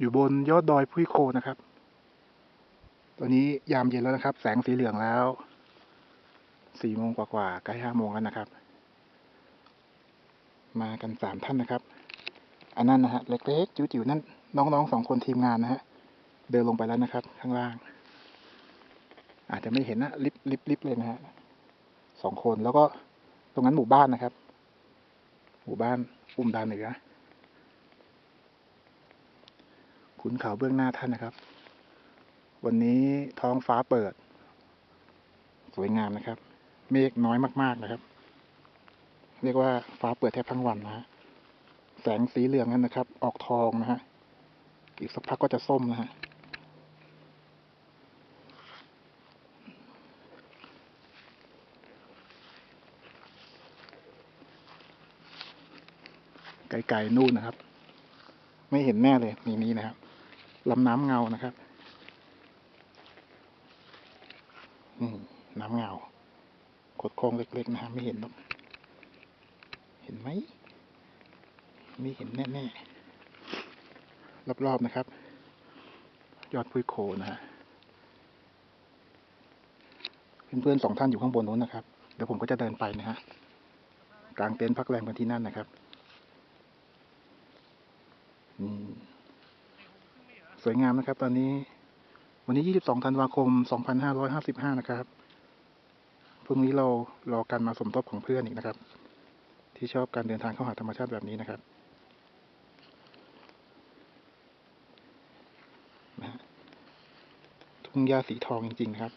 อยู่บนยอดดอยพุ้ยโคนะครับ ตอนนี้ยามเย็นแล้วนะครับ แสงสีเหลืองแล้วสี่โมงกว่าๆใกล้ห้าโมงแล้วนะครับ มากันสามท่านนะครับ อันนั้นนะฮะเล็กๆจิ๋วๆนั่นน้องๆสองคนทีมงานนะฮะเดินลงไปแล้วนะครับ ข้างล่าง อาจจะไม่เห็นนะลิบลิบลิบเลยนะฮะสองคนแล้วก็ตรงนั้นหมู่บ้านนะครับ หมู่บ้านอุ้มดานเหนือ ขุนเขาเบื้องหน้าท่านนะครับ วันนี้ท้องฟ้าเปิด สวยงามนะครับ เมฆน้อยมาก ๆนะครับ เรียกว่าฟ้าเปิดแทบทั้งวันนะฮะแสงสีเหลืองนั่นนะครับ ออกทองนะฮะอีกสักพักก็จะส้มนะฮะไกลๆนู่นนะครับ ไม่เห็นแน่เลยนี่นี่นะครับ ลำน้ำเงานะครับน้ำเงาขดโค้งเล็กๆนะฮะไม่เห็นหรอกเห็นไหมไม่เห็นแน่ๆรอบๆนะครับ ยอดพุยโคนะฮะเพื่อนๆสองท่านอยู่ข้างบนนู้นนะครับ เดี๋ยวผมก็จะเดินไปนะฮะกลางเต็นท์พักแรมกันที่นั่นนะครับ อืม สวยงามนะครับ ตอนนี้ วันนี้ 22 ธันวาคม 2555 นะครับ พรุ่งนี้เรารอการมาสมทบของเพื่อนอีกนะครับ ที่ชอบการเดินทางเข้าหาธรรมชาติแบบนี้นะครับทุ่งหญ้าสีทองจริงๆนะครับ